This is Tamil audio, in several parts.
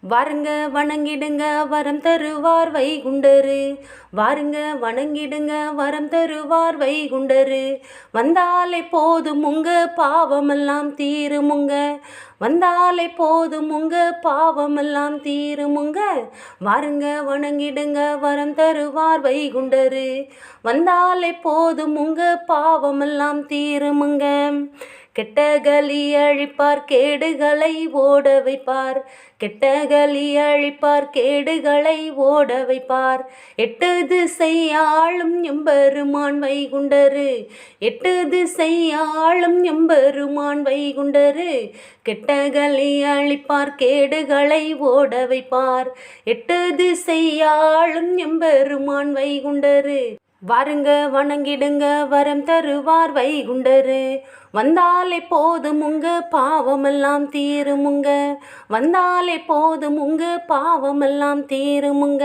வாருங்க வணங்கிடுங்க வரம் தருவார் வைகுண்டரு. வாருங்க வணங்கிடுங்க வரம் தருவார் வைகுண்டரு. வந்தாலே போதும் உங்க பாவமெல்லாம் தீருமுங்க. வந்தாலே போதும் உங்க பாவமெல்லாம் தீருமுங்க. வாருங்க வணங்கிடுங்க வரம் தருவார் வைகுண்டரு. வந்தாலே போதும் உங்க பாவமெல்லாம் தீருமுங்க. கெட்டகலி அழிப்பார் கேடுகளை ஓட வைப்பார். கெட்டகலி அழிப்பார் கேடுகளை ஓட வைப்பார். எட்டு திசையாளும் எம்பெருமான் வைகுண்டரு. எட்டு திசையாளும் எம்பெருமான் வைகுண்டரு. கெட்டகலி அழிப்பார் கேடுகளை ஓட வைப்பார். எட்டு திசையாளும் எம்பெருமான் வைகுண்டரு. வாருங்க வணங்கிடுங்க வரம் தருவார் வைகுண்டரு. வந்தாலே போதும் உங்க பாவமெல்லாம் தீருமுங்க. வந்தாலே போதும் உங்க பாவமெல்லாம் தீருமுங்க.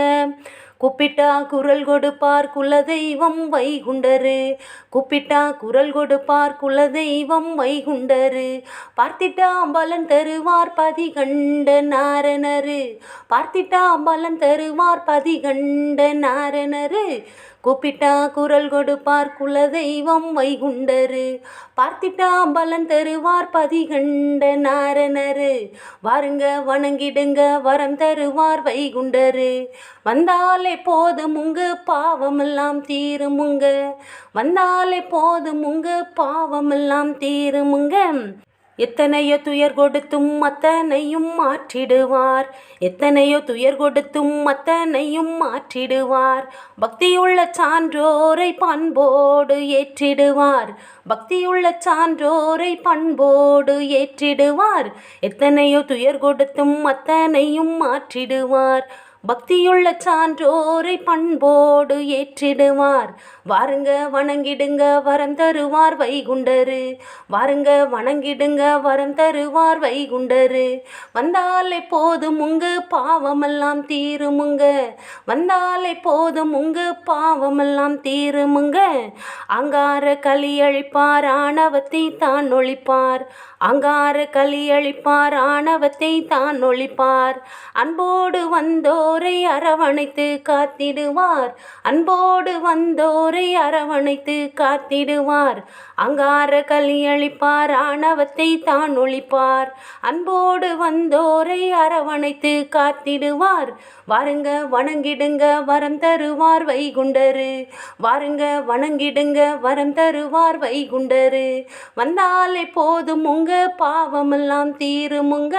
கூப்பிட்டா குரல் கொடுப்பார் குலதெய்வம் வைகுண்டரு. கூப்பிட்டா குரல் கொடுப்பார் குலதெய்வம் வைகுண்டரு. பார்த்திட்டா பலன் தருவார் பதிகண்ட நாரணரு. பார்த்திட்டா பலன் தருவார் பதிகண்ட நாரணரு. கூப்பிட்டா குரல் கொடுப்பார் குலதெய்வம் வைகுண்டரு. பார்த்திட்டா பலன் தருவார் பதிகண்ட நாரணரு. வாருங்க வணங்கிடுங்க வரம் தருவார் வைகுண்டரு. வந்தாலே போதும் உங்க பாவமெல்லாம் தீருமுங்க. வந்தாலே போதும் உங்க பாவமெல்லாம் தீருமுங்க. எத்தனையோ துயர் கொடுத்தும் அத்தனையும் மாற்றிடுவார். எத்தனையோ துயர் கொடுத்தும் அத்தனையும் மாற்றிடுவார். பக்தியுள்ள சான்றோரை பண்போடு ஏற்றிடுவார். பக்தியுள்ள சான்றோரை பண்போடு ஏற்றிடுவார். எத்தனையோ துயர் கொடுத்தும் அத்தனையும் மாற்றிடுவார். பக்தியுள்ள சான்றோரை பண்போடு ஏற்றிடுவார். வாருங்க வணங்கிடுங்க வரம் தருவார் வைகுண்டரு. வாருங்க வணங்கிடுங்க வரம் தருவார் வைகுண்டரு. வந்தாலே போதும் உங்க பாவமெல்லாம் தீருமுங்க. வந்தாலே போதும் உங்க பாவமெல்லாம் தீருமுங்க. அங்கார களி அழிப்பார் ஆணவத்தை தான் ஒழிப்பார். அங்கார களி அழிப்பார் ஆணவத்தை தான் ஒழிப்பார். அன்போடு வந்தோ அரவணைத்து காத்திடுவார். அன்போடு வந்தோரை அரவணைத்து காத்திடுவார். அங்கார கலி அழிப்பார் ஆணவத்தை தான் ஒழிப்பார். அன்போடு வந்தோரை அரவணைத்து காத்திடுவார். வாருங்க வணங்கிடுங்க வரம் தருவார் வைகுண்டரு. வாருங்க வணங்கிடுங்க வரம் தருவார் வைகுண்டரு. வந்தாலே போதும் உங்க பாவமெல்லாம் தீருமுங்க.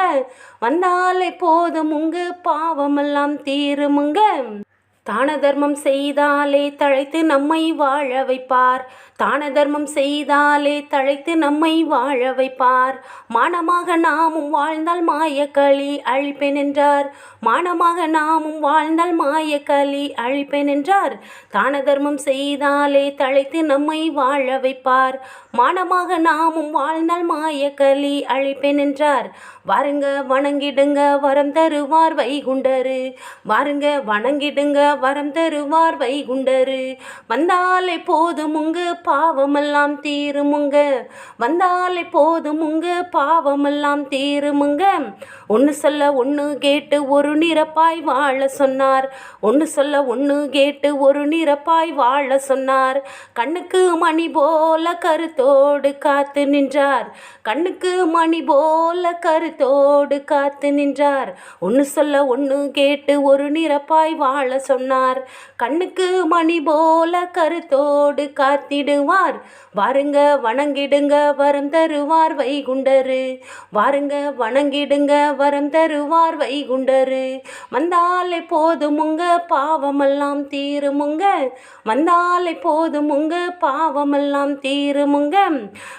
வந்தாலே போதும் உங்க பாவமெல்லாம் தீருமுங்க. தான தர்மம் செய்தாலே தழைத்து நம்மை வாழ வைப்பார். தான தர்மம் செய்தாலே தழைத்து நம்மை வாழ வைப்பார். மானமாக நாமும் வாழ்ந்தால் மாயக்களி அழிப்பேன் என்றார். மானமாக நாமும் வாழ்ந்தால் மாயக்களி அழிப்பேன் என்றார். தான தர்மம் செய்தாலே தழைத்து நம்மை வாழ வைப்பார். மானமாக நாமும் வாழ்ந்தால் மாயக்களி அழிப்பேன் என்றார். வாருங்க வணங்கிடுங்க வரம் தருவார் வைகுண்டரு. வாருங்க வணங்கிடுங்க வரம் தருவார் வைகுண்டரு. வந்தாலே போதும் உங்க பாவமெல்லாம் தீருமுங்க. வந்தாலே போதும் உங்க பாவமெல்லாம் தீருமுங்க. ஒன்று சொல்ல ஒன்று கேட்டு ஒரு நிறப்பாய் வாழ சொன்னார். ஒன்று சொல்ல ஒன்று கேட்டு ஒரு நிறப்பாய் வாழ சொன்னார். கண்ணுக்கு மணி போல கருத்தோடு காத்து நின்றார். கண்ணுக்கு மணி போல கருத்தோடு காத்து நின்றார். ஒன்று சொல்ல ஒன்று கேட்டு ஒரு நிறப்பாய் வாழ சொன்னார். கண்ணுக்கு மணி போல கருத்தோடு காத்திடுவார். வாருங்க வணங்கிடுங்க வரம் தருவார் வைகுண்டரு. வாருங்க வணங்கிடுங்க வரம் தருவார் வைகுண்டரு. வந்தாலே போதுமுங்க பாவமெல்லாம் தீருமுங்க. வந்தாலே போதுமுங்க பாவமெல்லாம் தீருமுங்க.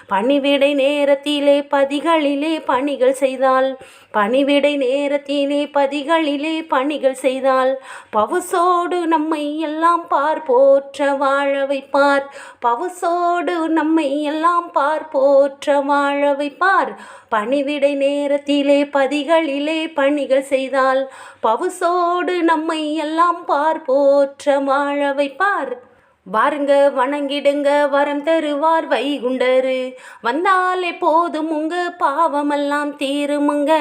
பணிவிடை நேரத்திலே பதிகளிலே பணிகள் செய்தால் பணிவிடை நேரத்திலே பதிகளிலே பணிகள் செய்தால் பவுசோடு நம்மை எல்லாம் பார் போற்ற வாழ வைப்பார். பவுசோடு நம்மை எல்லாம் பார் போற்ற வாழ வைப்பார். பணிவிடை நேரத்திலே பணிகளிலே பணிகள் செய்தால் பவுசோடு நம்மை எல்லாம் பார் போற்ற வாழ வைப்பார். வாருங்க வணங்கிடுங்க வரம் தருவார் வைகுண்டரு. வந்தாலே போதும் உங்க பாவமெல்லாம் தீருமுங்க.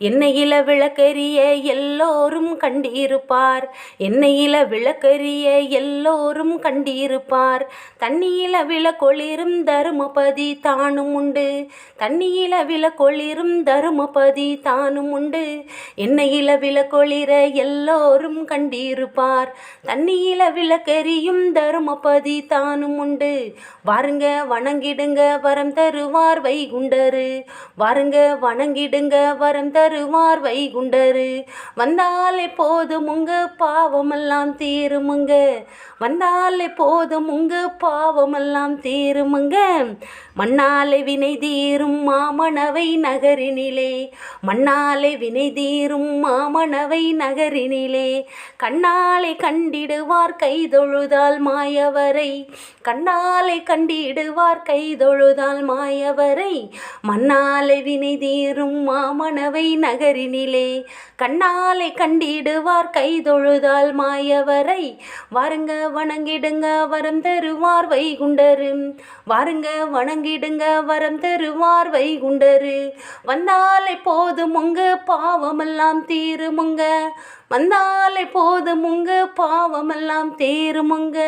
என்னையில விளக்கரிய எல்லோரும் கண்டிருப்பார். என்னையில விளக்கரிய எல்லோரும் கண்டிருப்பார். தண்ணியில விளக்கொளிரும் தருமபதி தானும் உண்டு. தண்ணியில விளக்கொளிரும் தருமபதி தானும் உண்டு. எண்ணெயில விளக்கொளிர எல்லோரும் கண்டிருப்பார். தண்ணியில விளக்கெரியும் தருமபதி தானும் உண்டு. வாருங்க வணங்கிடுங்க வரம் தருவார் வைகுண்டரு. வாருங்க வணங்கிடுங்க வரம் தருவார் வைகுண்டரு வந்தாலே போதும் உங்க பாவமெல்லாம் தீருமுங்க. வந்தாலே போதும் உங்க பாவமெல்லாம் தீருமுங்க. மண்ணாலே வினை தீரும் மாமணவை நகரினிலே. மண்ணாலே வினை தீரும் மாமணவை நகரினிலே. கண்ணாலே கண்டிடுவார் கைதொழுதால் மாயவரை. கண்ணாலே கண்டிடுவார் கைதொழுதால் மாயவரை. மண்ணாலே வினை தீரும் மாமணவை நகரினிலே கண்ணாலை கண்டிடுவார் கைதொழுதால் மாயவரை. வாருங்க வணங்கிடுங்க வரம் தருவார் வைகுண்டரு வாருங்க வணங்கிடுங்க வரம் தருவார் வைகுண்டரு. வந்தாலே போதும் உங்க பாவமெல்லாம் தீருமுங்க. வந்தாலே போதும் உங்க பாவமெல்லாம் தீருமுங்க.